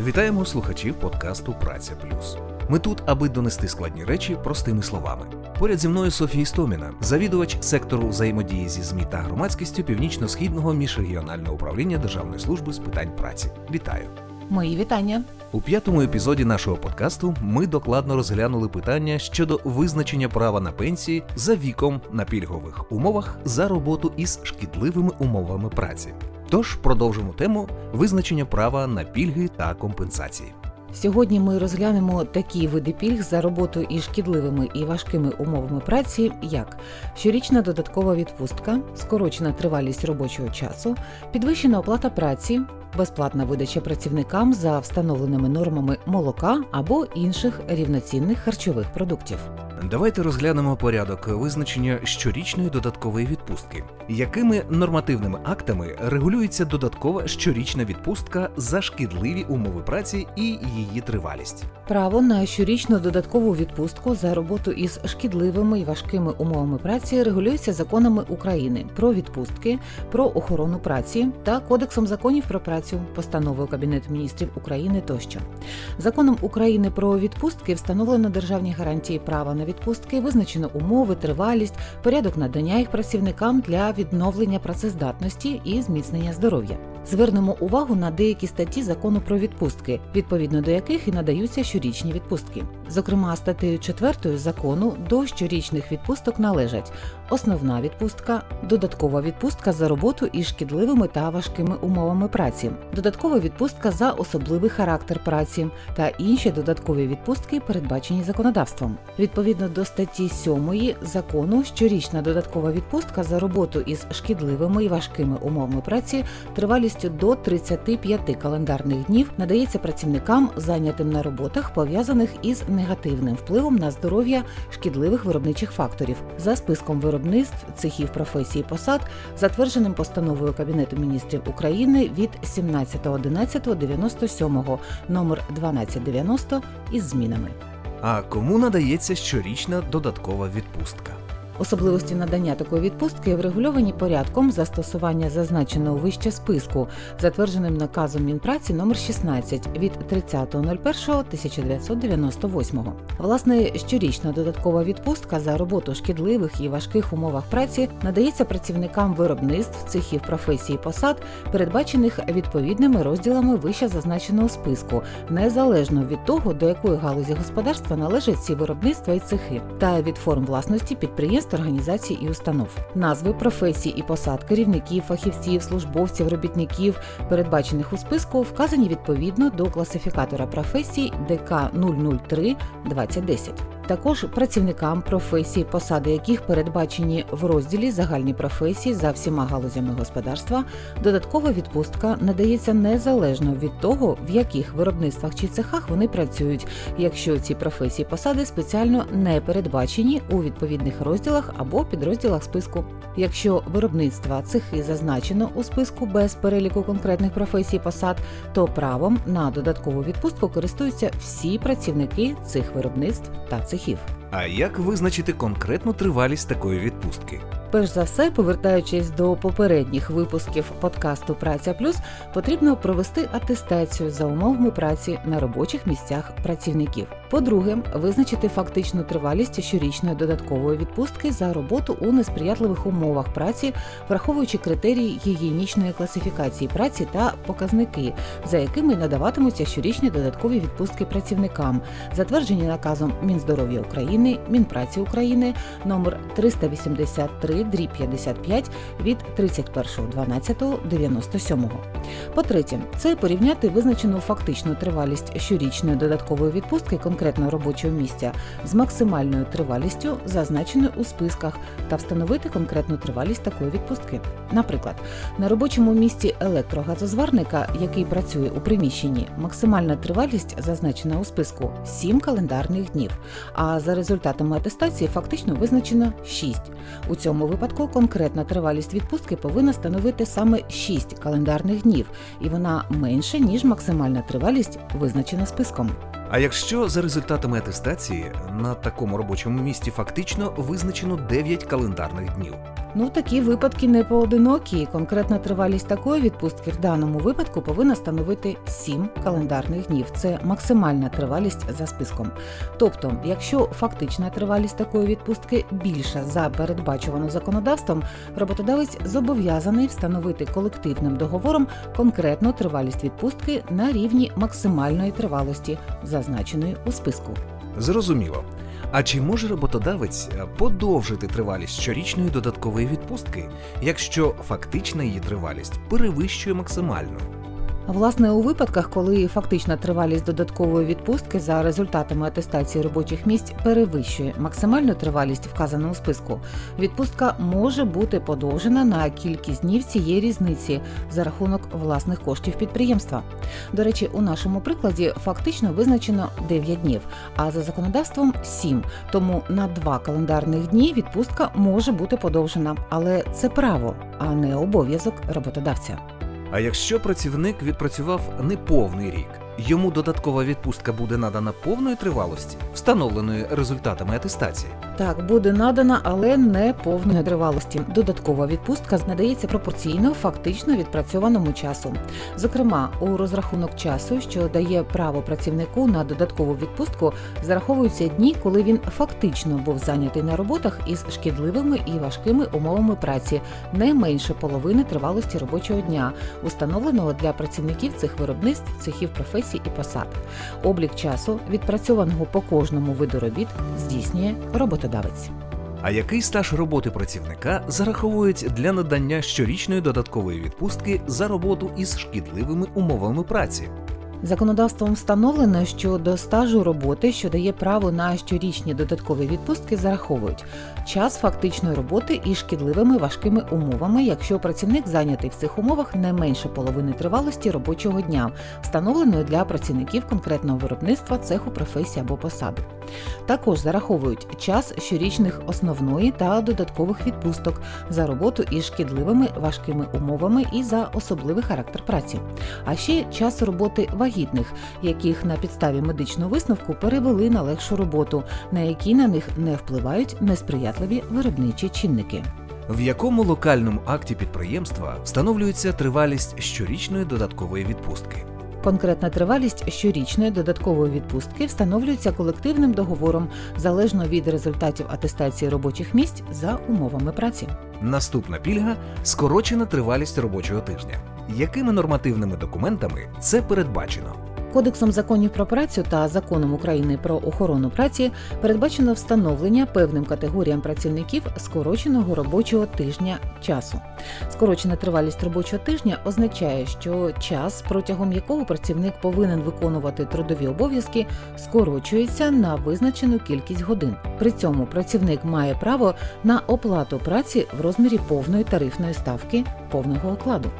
Вітаємо слухачів подкасту Праця Плюс. Ми тут, аби донести складні речі простими словами. Поряд зі мною Софія Істоміна, завідувач сектору взаємодії зі ЗМІ та громадськістю Північно-східного міжрегіонального управління Державної служби з питань праці. Вітаю! Мої вітання. У п'ятому епізоді нашого подкасту ми докладно розглянули питання щодо визначення права на пенсії за віком на пільгових умовах за роботу із шкідливими умовами праці. Тож продовжимо тему визначення права на пільги та компенсації. Сьогодні ми розглянемо такі види пільг за роботу із шкідливими і важкими умовами праці, як щорічна додаткова відпустка, скорочена тривалість робочого часу, підвищена оплата праці, безплатна видача працівникам за встановленими нормами молока або інших рівноцінних харчових продуктів. Давайте розглянемо порядок визначення щорічної додаткової відпустки. Якими нормативними актами регулюється додаткова щорічна відпустка за шкідливі умови праці і її тривалість? Право на щорічну додаткову відпустку за роботу із шкідливими і важкими умовами праці регулюється законами України про відпустки, про охорону праці та Кодексом законів про працю, постановою Кабінету міністрів України тощо. Законом України про відпустки встановлено державні гарантії права на відпустки, визначено умови, тривалість, порядок надання їх працівникам для відновлення працездатності і зміцнення здоров'я. Звернемо увагу на деякі статті закону про відпустки, відповідно до яких і надаються щорічні відпустки. Зокрема, статтею 4 закону до щорічних відпусток належать основна відпустка, додаткова відпустка за роботу із шкідливими та важкими умовами праці, додаткова відпустка за особливий характер праці та інші додаткові відпустки, передбачені законодавством. Відповідно до статті 7 закону, щорічна додаткова відпустка за роботу із шкідливими і важкими умовами праці тривалістю до 35 календарних днів надається працівникам, зайнятим на роботах, пов'язаних із негативним впливом на здоров'я шкідливих виробничих факторів за списком виробництв, цехів професії посад, затвердженим постановою Кабінету міністрів України від 17.11.97 номер 1290 із змінами. А кому надається щорічна додаткова відпустка? Особливості надання такої відпустки врегульовані порядком застосування зазначеного вище списку, затвердженим наказом Мінпраці номер 16 від 30.01.1998. Власне, щорічна додаткова відпустка за роботу шкідливих і важких умовах праці надається працівникам виробництв, цехів професій і посад, передбачених відповідними розділами вище зазначеного списку, незалежно від того, до якої галузі господарства належать ці виробництва і цехи, та від форм власності підприємств, організацій і установ. Назви професій і посад керівників, фахівців, службовців, робітників, передбачених у списку, вказані відповідно до класифікатора професій ДК 003 2010. Також працівникам професій, посади яких передбачені в розділі загальні професії за всіма галузями господарства, додаткова відпустка надається незалежно від того, в яких виробництвах чи цехах вони працюють, якщо ці професії посади спеціально не передбачені у відповідних розділах або підрозділах списку. Якщо виробництва цехи зазначено у списку без переліку конкретних професій посад, то правом на додаткову відпустку користуються всі працівники цих виробництв та цехів. А як визначити конкретну тривалість такої відпустки? Перш за все, повертаючись до попередніх випусків подкасту Праця Плюс, потрібно провести атестацію за умовами праці на робочих місцях працівників. По-друге, визначити фактичну тривалість щорічної додаткової відпустки за роботу у несприятливих умовах праці, враховуючи критерії гігієнічної класифікації праці та показники, за якими надаватимуться щорічні додаткові відпустки працівникам, затверджені наказом Мінздоров'я України, Мінпраці України номер 383 дріб 55 від 31.12.97. По-третє, це порівняти визначену фактичну тривалість щорічної додаткової відпустки конкретного робочого місця з максимальною тривалістю, зазначеною у списках, та встановити конкретну тривалість такої відпустки. Наприклад, на робочому місці електрогазозварника, який працює у приміщенні, максимальна тривалість зазначена у списку 7 календарних днів. А за результатами атестації фактично визначено 6. У цьому випадку конкретна тривалість відпустки повинна становити саме 6 календарних днів, і вона менше ніж максимальна тривалість, визначена списком. А якщо за результатами атестації на такому робочому місці фактично визначено 9 календарних днів, Ну, такі випадки не поодинокі. Конкретна тривалість такої відпустки в даному випадку повинна становити 7 календарних днів. Це максимальна тривалість за списком. Тобто, якщо фактична тривалість такої відпустки більша за передбачувану законодавством, роботодавець зобов'язаний встановити колективним договором конкретну тривалість відпустки на рівні максимальної тривалості, зазначеної у списку. Зрозуміло. А чи може роботодавець е, подовжити тривалість щорічної додаткової відпустки, якщо фактична її тривалість перевищує максимальну? Власне, у випадках, коли фактична тривалість додаткової відпустки за результатами атестації робочих місць перевищує максимальну тривалість, вказану у списку, відпустка може бути подовжена на кількість днів цієї різниці за рахунок власних коштів підприємства. До речі, у нашому прикладі фактично визначено 9 днів, а за законодавством 7, тому на 2 календарних дні відпустка може бути подовжена, але це право, а не обов'язок роботодавця. А якщо працівник відпрацював неповний рік, йому додаткова відпустка буде надана повної тривалості, встановленої результатами атестації. Так, буде надана, але не повної тривалості. Додаткова відпустка надається пропорційно фактично відпрацьованому часу. Зокрема, у розрахунок часу, що дає право працівнику на додаткову відпустку, зараховуються дні, коли він фактично був зайнятий на роботах із шкідливими і важкими умовами праці, не менше половини тривалості робочого дня, установленого для працівників цих виробництв, цехів професій і посад. Облік часу, відпрацьованого по кожному виду робіт, здійснює роботодавець. А який стаж роботи працівника зараховують для надання щорічної додаткової відпустки за роботу із шкідливими умовами праці? Законодавством встановлено, що до стажу роботи, що дає право на щорічні додаткові відпустки, зараховують час фактичної роботи із шкідливими важкими умовами, якщо працівник зайнятий в цих умовах не менше половини тривалості робочого дня, встановленої для працівників конкретного виробництва, цеху, професії або посади. Також зараховують час щорічних основної та додаткових відпусток за роботу із шкідливими важкими умовами і за особливий характер праці, а ще час роботи вагітних, яких на підставі медичного висновку перевели на легшу роботу, на які на них не впливають несприятливі виробничі чинники. В якому локальному акті підприємства встановлюється тривалість щорічної додаткової відпустки? Конкретна тривалість щорічної додаткової відпустки встановлюється колективним договором залежно від результатів атестації робочих місць за умовами праці. Наступна пільга скорочена тривалість робочого тижня. Якими нормативними документами це передбачено? Кодексом законів про працю та законом України про охорону праці передбачено встановлення певним категоріям працівників скороченого робочого тижня часу. Скорочена тривалість робочого тижня означає, що час, протягом якого працівник повинен виконувати трудові обов'язки, скорочується на визначену кількість годин. При цьому працівник має право на оплату праці в розмірі повної тарифної ставки повного окладу.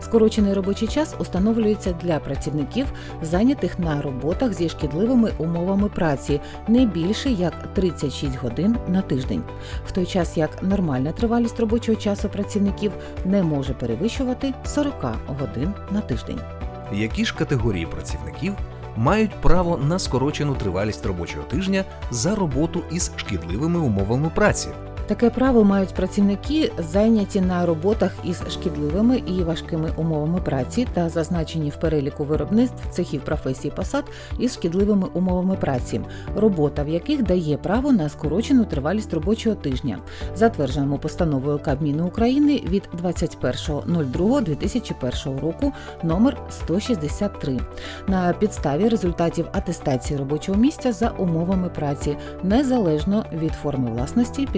Скорочений робочий час установлюється для працівників, зайнятих на роботах зі шкідливими умовами праці не більше як 36 годин на тиждень, в той час як нормальна тривалість робочого часу працівників не може перевищувати 40 годин на тиждень. Які ж категорії працівників мають право на скорочену тривалість робочого тижня за роботу із шкідливими умовами праці? Таке право мають працівники, зайняті на роботах із шкідливими і важкими умовами праці та зазначені в переліку виробництв цехів професій посад із шкідливими умовами праці, робота в яких дає право на скорочену тривалість робочого тижня, затвердженому постановою Кабміну України від 21.02.2001 року номер 163 на підставі результатів атестації робочого місця за умовами праці, незалежно від форми власності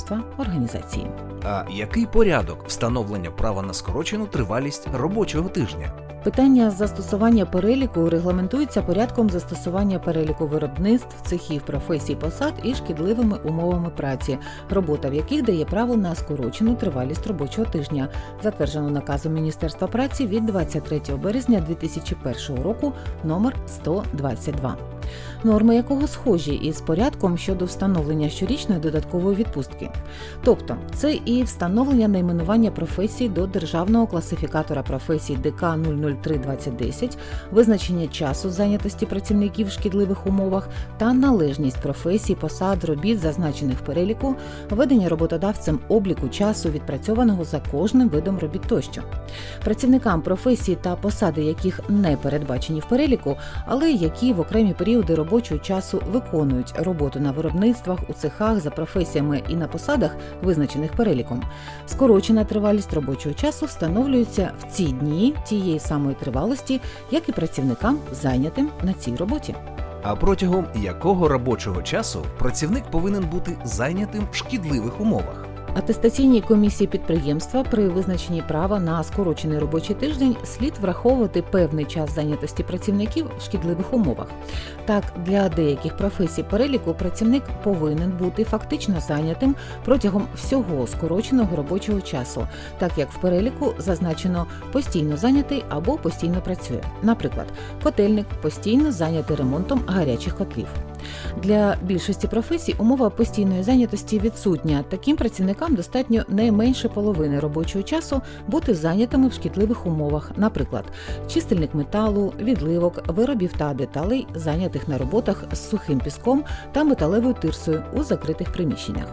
підприємства організації. А який порядок встановлення права на скорочену тривалість робочого тижня? Питання застосування переліку регламентується порядком застосування переліку виробництв, цехів, професій, посад і шкідливими умовами праці, робота в яких дає право на скорочену тривалість робочого тижня, затверджено наказом Міністерства праці від 23 березня 2001 року номер 122 норми якого схожі із порядком щодо встановлення щорічної додаткової відпустки. Тобто, це і встановлення найменування професій до державного класифікатора професій ДК 03.2010, визначення часу зайнятості працівників в шкідливих умовах та належність професій, посад, робіт, зазначених в переліку, ведення роботодавцем обліку часу, відпрацьованого за кожним видом робіт тощо. Працівникам професії та посади, яких не передбачені в переліку, але які в окремі періоди робочого часу виконують роботу на виробництвах, у цехах за професіями і на посадах, визначених переліком. Скорочена тривалість робочого часу встановлюється в ці дні тієї самої тривалості, як і працівникам, зайнятим на цій роботі. А протягом якого робочого часу працівник повинен бути зайнятим в шкідливих умовах? Атестаційній комісії підприємства при визначенні права на скорочений робочий тиждень слід враховувати певний час зайнятості працівників в шкідливих умовах. Так, для деяких професій переліку працівник повинен бути фактично зайнятим протягом всього скороченого робочого часу, так як в переліку зазначено постійно зайнятий або постійно працює. Наприклад, котельник постійно зайнятий ремонтом гарячих котлів. Для більшості професій умова постійної зайнятості відсутня. Таким працівникам достатньо не менше половини робочого часу бути зайнятими в шкідливих умовах, наприклад, чистильник металу, відливок, виробів та деталей, зайнятих на роботах з сухим піском та металевою тирсою у закритих приміщеннях.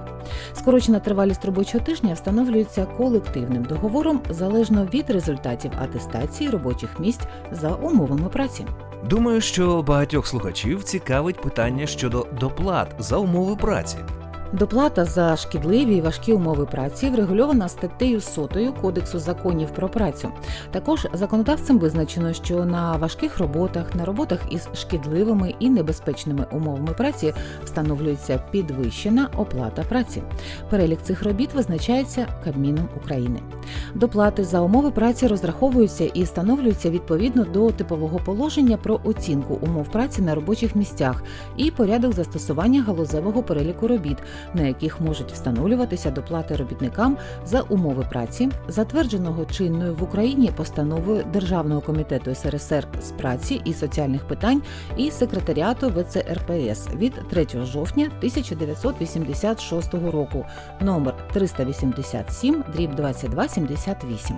Скорочена тривалість робочого тижня встановлюється колективним договором залежно від результатів атестації робочих місць за умовами праці. Думаю, що багатьох слухачів цікавить питання щодо доплат за умови праці. Доплата за шкідливі і важкі умови праці врегульована статтею 100 Кодексу законів про працю. Також законодавцем визначено, що на важких роботах, на роботах із шкідливими і небезпечними умовами праці встановлюється підвищена оплата праці. Перелік цих робіт визначається Кабміном України. Доплати за умови праці розраховуються і встановлюються відповідно до типового положення про оцінку умов праці на робочих місцях і порядок застосування галузевого переліку робіт, на яких можуть встановлюватися доплати робітникам за умови праці, затвердженого чинною в Україні постановою Державного комітету СРСР з праці і соціальних питань і секретаріату ВЦРПС від 3 жовтня 1986 року, номер 387 дріб 2278.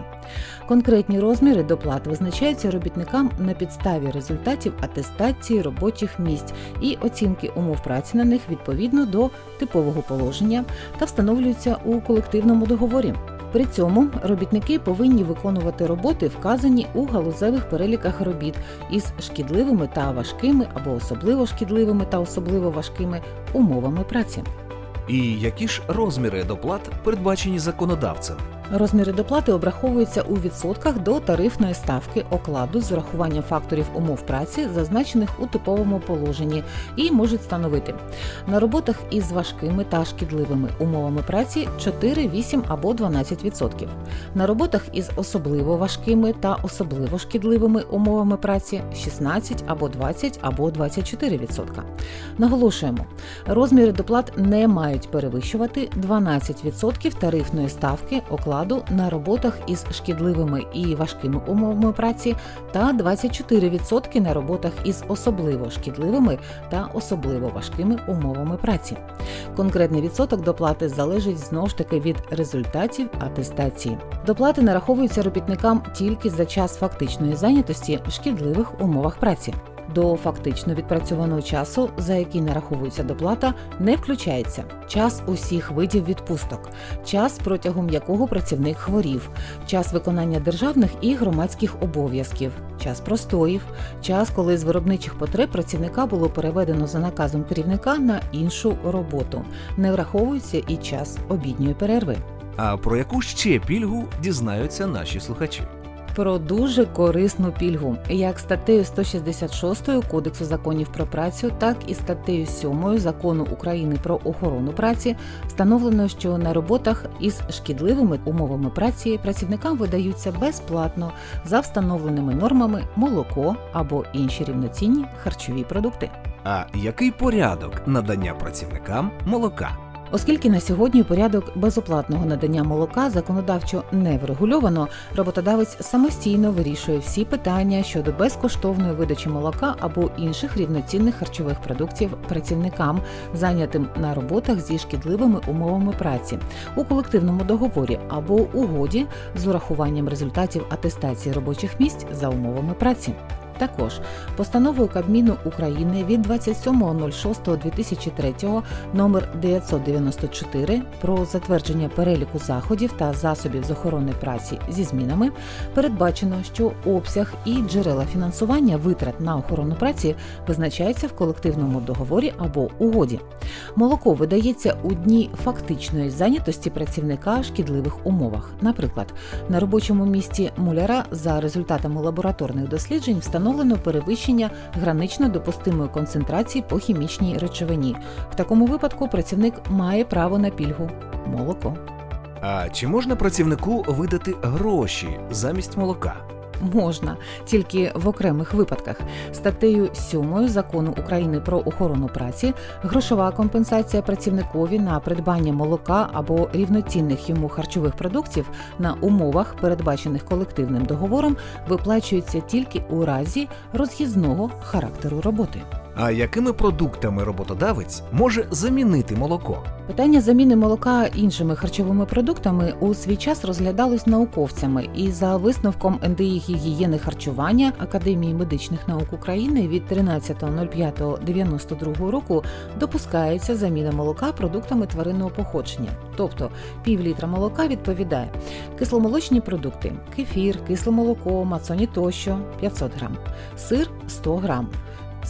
Конкретні розміри доплат визначаються робітникам на підставі результатів атестації робочих місць і оцінки умов праці на них відповідно до типового положення та встановлюються у колективному договорі. При цьому робітники повинні виконувати роботи, вказані у галузевих переліках робіт із шкідливими та важкими або особливо шкідливими та особливо важкими умовами праці. І які ж розміри доплат передбачені законодавцем? Розміри доплати обраховуються у відсотках до тарифної ставки окладу з урахуванням факторів умов праці, зазначених у типовому положенні, і можуть становити на роботах із важкими та шкідливими умовами праці 4, 8 або 12%. На роботах із особливо важкими та особливо шкідливими умовами праці 16 або 20 або 24%. Наголошуємо, розміри доплат не мають перевищувати 12% тарифної ставки окладу на роботах із шкідливими і важкими умовами праці та 24% на роботах із особливо шкідливими та особливо важкими умовами праці. Конкретний відсоток доплати залежить знову ж таки від результатів атестації. Доплати нараховуються робітникам тільки за час фактичної зайнятості в шкідливих умовах праці. До фактично відпрацьованого часу, за який нараховується доплата, не включається час усіх видів відпусток, час протягом якого працівник хворів, час виконання державних і громадських обов'язків, час простоїв, час, коли з виробничих потреб працівника було переведено за наказом керівника на іншу роботу. Не враховується і час обідньої перерви. А про яку ще пільгу дізнаються наші слухачі? Про дуже корисну пільгу, як статтею 166 Кодексу законів про працю, так і статтею 7 Закону України про охорону праці встановлено, що на роботах із шкідливими умовами праці працівникам видаються безплатно за встановленими нормами молоко або інші рівноцінні харчові продукти. А який порядок надання працівникам молока? Оскільки на сьогодні порядок безоплатного надання молока законодавчо не врегульовано, роботодавець самостійно вирішує всі питання щодо безкоштовної видачі молока або інших рівноцінних харчових продуктів працівникам, зайнятим на роботах зі шкідливими умовами праці у колективному договорі або угоді з урахуванням результатів атестації робочих місць за умовами праці. Також постановою Кабміну України від 27.06.2003 номер 994 про затвердження переліку заходів та засобів з охорони праці зі змінами передбачено, що обсяг і джерела фінансування витрат на охорону праці визначається в колективному договорі або угоді. Молоко видається у дні фактичної зайнятості працівника в шкідливих умовах. Наприклад, на робочому місці муляра за результатами лабораторних досліджень встановлено перевищення гранично допустимої концентрації по хімічній речовині. В такому випадку працівник має право на пільгу молоко. А чи можна працівнику видати гроші замість молока? Можна тільки в окремих випадках. Статтею 7 закону України про охорону праці грошова компенсація працівникові на придбання молока або рівноцінних йому харчових продуктів на умовах, передбачених колективним договором, виплачується тільки у разі роз'їзного характеру роботи. А якими продуктами роботодавець може замінити молоко? Питання заміни молока іншими харчовими продуктами у свій час розглядалось науковцями, і за висновком НДІ гігієни харчування Академії медичних наук України від 13.05.92 року допускається заміна молока продуктами тваринного походження, тобто пів літра молока відповідає кисломолочні продукти, кефір, кисле молоко, мацоні тощо 500 грам, сир 100 грам.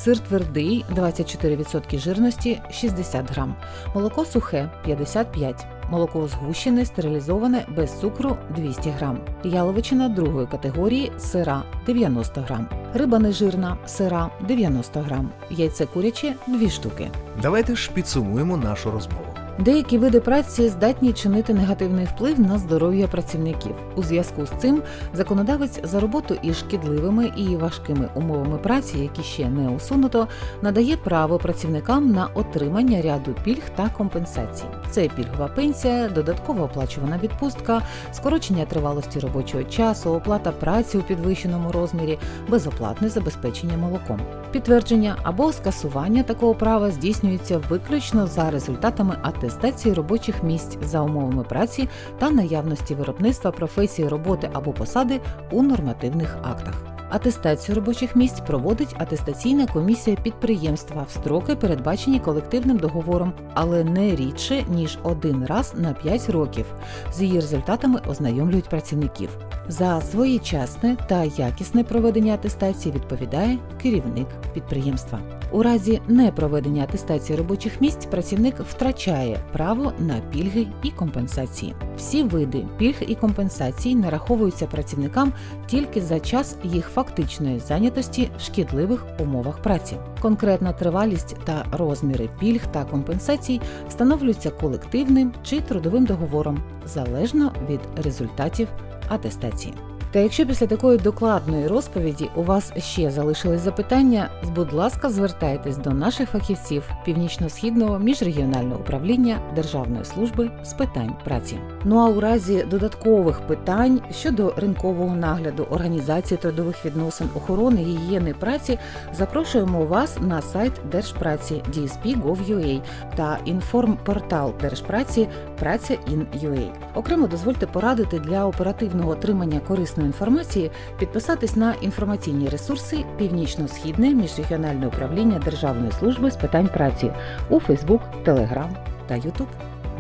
Сир твердий 24% жирності 60 грам, молоко сухе 55 молоко згущене, стерилізоване без цукру 200 грам, яловичина другої категорії сира 90 грам, риба нежирна сира 90 грам, яйце куряче 2 штуки. Давайте ж підсумуємо нашу розмову. Деякі види праці здатні чинити негативний вплив на здоров'я працівників. У зв'язку з цим законодавець за роботу із шкідливими і важкими умовами праці, які ще не усунуто, надає право працівникам на отримання ряду пільг та компенсацій. Це пільгова пенсія, додаткова оплачувана відпустка, скорочення тривалості робочого часу, оплата праці у підвищеному розмірі, безоплатне забезпечення молоком. Підтвердження або скасування такого права здійснюється виключно за результатами атестації робочих місць за умовами праці та наявності виробництва професії роботи або посади у нормативних актах. Атестацію робочих місць проводить атестаційна комісія підприємства в строки, передбачені колективним договором, але не рідше ніж один раз на 5 років. З її результатами ознайомлюють працівників. За своєчасне та якісне проведення атестації відповідає керівник підприємства. У разі непроведення атестації робочих місць працівник втрачає право на пільги і компенсації. Всі види пільг і компенсацій нараховуються працівникам тільки за час їх фактичної зайнятості в шкідливих умовах праці. Конкретна тривалість та розміри пільг та компенсацій встановлюються колективним чи трудовим договором залежно від результатів атестації. Та якщо після такої докладної розповіді у вас ще залишились запитання, будь ласка, звертайтесь до наших фахівців Північно-східного міжрегіонального управління Державної служби з питань праці. Ну а у разі додаткових питань щодо ринкового нагляду, організації трудових відносин, охорони гігієни праці, запрошуємо вас на сайт Держпраці DSP.gov.ua та інформпортал Держпраці Праця in.ua. Окремо дозвольте порадити для оперативного отримання корисної інформації підписатись на інформаційні ресурси Північно-Східне міжрегіональне управління Державної служби з питань праці у Фейсбук, Телеграм та Ютуб.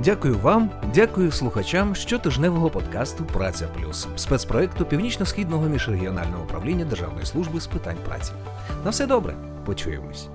Дякую вам, дякую слухачам щотижневого подкасту Праця Плюс спецпроекту Північно-східного міжрегіонального управління Державної служби з питань праці. На все добре, почуємось.